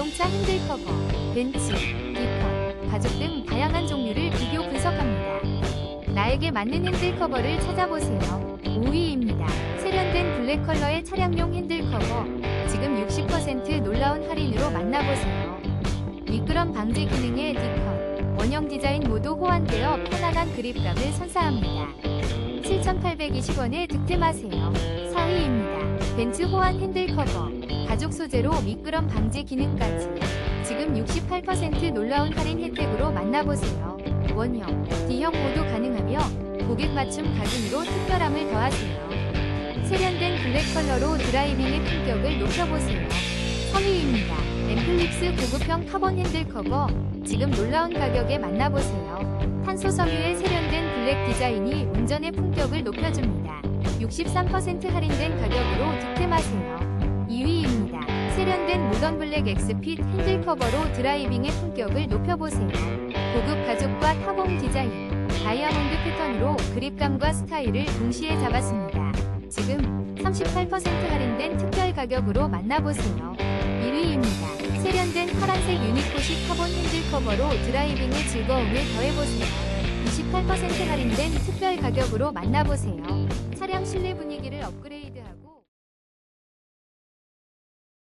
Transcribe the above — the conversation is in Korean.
자동차 핸들 커버, 벤츠, 디컷, 가죽 등 다양한 종류를 비교 분석합니다. 나에게 맞는 핸들 커버를 찾아보세요. 5위입니다. 세련된 블랙 컬러의 차량용 핸들 커버. 지금 60% 놀라운 할인으로 만나보세요. 미끄럼 방지 기능의 디컷, 원형 디자인 모두 호환되어 편안한 그립감을 선사합니다. 7,820원에 득템하세요. 4위입니다. 벤츠 호환 핸들 커버, 가죽 소재로 미끄럼 방지 기능까지. 지금 68% 놀라운 할인 혜택으로 만나보세요. 원형, D형 모두 가능하며 고객 맞춤 가격으로 특별함을 더하세요. 세련된 블랙 컬러로 드라이빙의 품격을 높여보세요. 3위입니다. 엠플릭스 고급형 카본 핸들 커버. 지금 놀라운 가격에 만나보세요. 탄소 섬유의 세련된 블랙 디자인이 운전의 품격을 높여줍니다. 63% 할인된 가격으로 득템하세요. 2위입니다. 세련된 모던 블랙 엑스핏 핸들 커버로 드라이빙의 품격을 높여보세요. 고급 가죽과 타공 디자인, 다이아몬드 패턴으로 그립감과 스타일을 동시에 잡았습니다. 지금 38% 할인된 특별 가격으로 만나보세요. 1위입니다. 세련된 파란색 유니코시 카본 핸들 커버로 드라이빙의 즐거움을 더해보세요. 28% 할인된 특별 가격으로 만나보세요. 차량 실내 분위기를 업그레이드